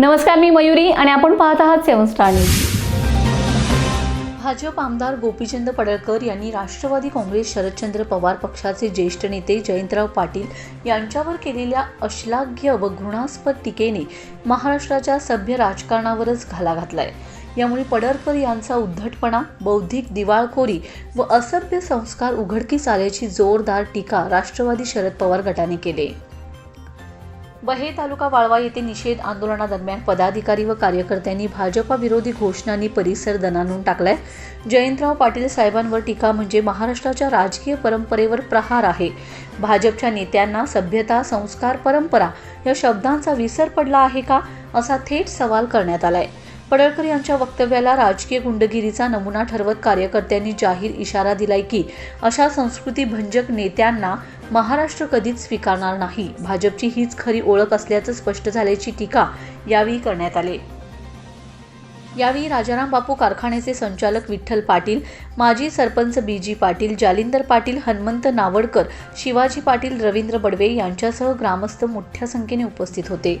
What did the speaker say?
नमस्कार मी मयुरी आणि आपण पाहत आहात सेवन स्टार न्यूज. भाजप आमदार गोपीचंद पडळकर यांनी राष्ट्रवादी काँग्रेस शरदचंद्र पवार पक्षाचे ज्येष्ठ नेते जयंतराव पाटील यांच्यावर केलेल्या अश्लाघ्य व घृणास्पद टीकेने महाराष्ट्राच्या सभ्य राजकारणावरच घाला घातलाय. यामुळे पडळकर यांचा उद्धटपणा बौद्धिक दिवाळखोरी व असभ्य संस्कार उघडकीस आल्याची जोरदार टीका राष्ट्रवादी शरद पवार गटाने केली. बहे तालुका वाळवा येथे निषेध आंदोलनादरम्यान पदाधिकारी व कार्यकर्त्यांनी भाजपा विरोधी घोषणांनी परिसर दणानून टाकलाय. जयंतराव पाटील साहेबांवर टीका म्हणजे महाराष्ट्राच्या राजकीय परंपरेवर प्रहार आहे. भाजपच्या नेत्यांना सभ्यता संस्कार परंपरा या शब्दांचा विसर पडला आहे का असा थेट सवाल करण्यात आलाय. पडळकर यांच्या वक्तव्याला राजकीय गुंडगिरीचा नमुना ठरवत कार्यकर्त्यांनी जाहीर इशारा दिलाय की अशा संस्कृती भंजक नेत्यांना महाराष्ट्र कधीच स्वीकारणार नाही. भाजपची हीच खरी ओळख असल्याचं स्पष्ट झाल्याची टीका यावेळी करण्यात आली. यावेळी राजाराम बापू कारखान्याचे संचालक विठ्ठल पाटील माजी सरपंच बी जी पाटील जालिंदर पाटील हनुमंत नावडकर शिवाजी पाटील रवींद्र बडवे यांच्यासह ग्रामस्थ मोठ्या संख्येने उपस्थित होते.